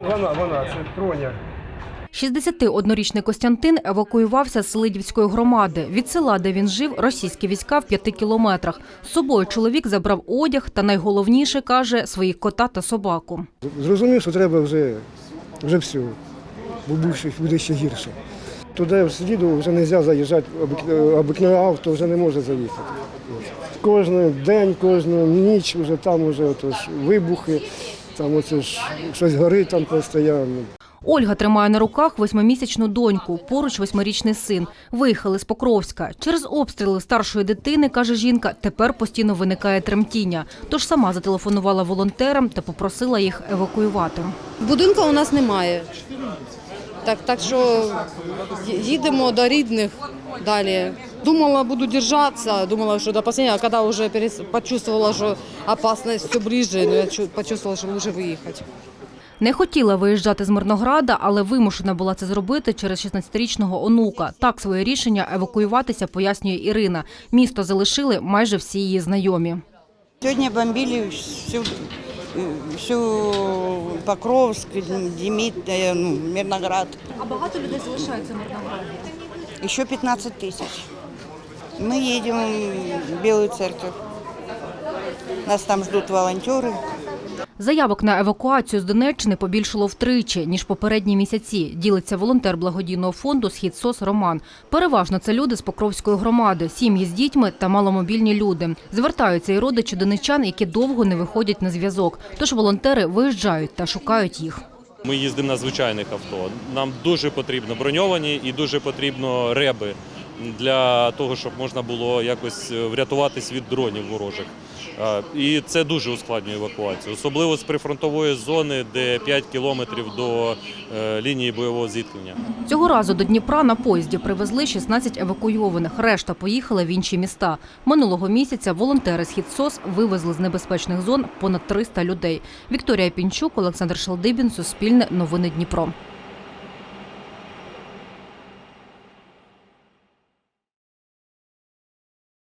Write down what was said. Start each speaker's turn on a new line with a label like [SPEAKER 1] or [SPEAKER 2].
[SPEAKER 1] Вона, вона, це троня.
[SPEAKER 2] 61-річний Костянтин евакуювався з Селидівської громади. Від села, де він жив, російські війська в п'яти кілометрах. З собою чоловік забрав одяг та найголовніше, каже, своїх кота та собаку.
[SPEAKER 1] Зрозумів, що треба вже, вже все, бо більше буде ще гірше. Туди в сліду вже не можна заїжджати, обик- обикнове авто вже не може заїхати. Кожен день, кожну ніч вже там вже вибухи, там оце ж щось горить там постійно.
[SPEAKER 2] Ольга тримає на руках восьмимісячну доньку, поруч восьмирічний син. Виїхали з Покровська. Через обстріли старшої дитини, каже жінка, тепер постійно виникає тремтіння. Тож сама зателефонувала волонтерам та попросила їх евакуювати.
[SPEAKER 3] Будинку у нас немає. Так, так що їдемо до рідних далі. Думала, буду держатися, думала, що до последнего, а коли вже перес- почувствовала, що опасність все ближе, ну, я чу- почувствовала, що лучше виїхати.
[SPEAKER 2] Не хотіла виїжджати з Мирнограда, але вимушена була це зробити через 16-річного онука. Так своє рішення евакуюватися пояснює Ірина. Місто залишили майже всі її знайомі.
[SPEAKER 4] Сегодня бомбили всю, всю Покровск, Демид, э, ну, Мирноград.
[SPEAKER 2] А багато людей залишаються в Мирнограді?
[SPEAKER 4] Еще 15 тысяч. Мы едем в Белую Церковь. Нас там ждут волонтеры.
[SPEAKER 2] Заявок на евакуацію з Донеччини побільшало втричі, ніж попередні місяці, ділиться волонтер благодійного фонду «Схід СОС» Роман. Переважно це люди з Покровської громади, сім'ї з дітьми та маломобільні люди. Звертаються і родичі донеччан, які довго не виходять на зв'язок. Тож волонтери виїжджають та шукають їх.
[SPEAKER 5] Ми їздимо на звичайних авто. Нам дуже потрібно броньовані і дуже потрібно реби для того, щоб можна було якось е, врятуватись від дронів ворожих. І це дуже ускладнює евакуацію, особливо з прифронтової зони, де 5 кілометрів до е, лінії бойового зіткнення.
[SPEAKER 2] Цього разу до Дніпра на поїзді привезли 16 евакуйованих. Решта поїхали в інші міста. Минулого місяця волонтери з «Хідсос» вивезли з небезпечних зон понад 300 людей. Вікторія Пінчук, Олександр Шалдибін, Суспільне, Новини Дніпро.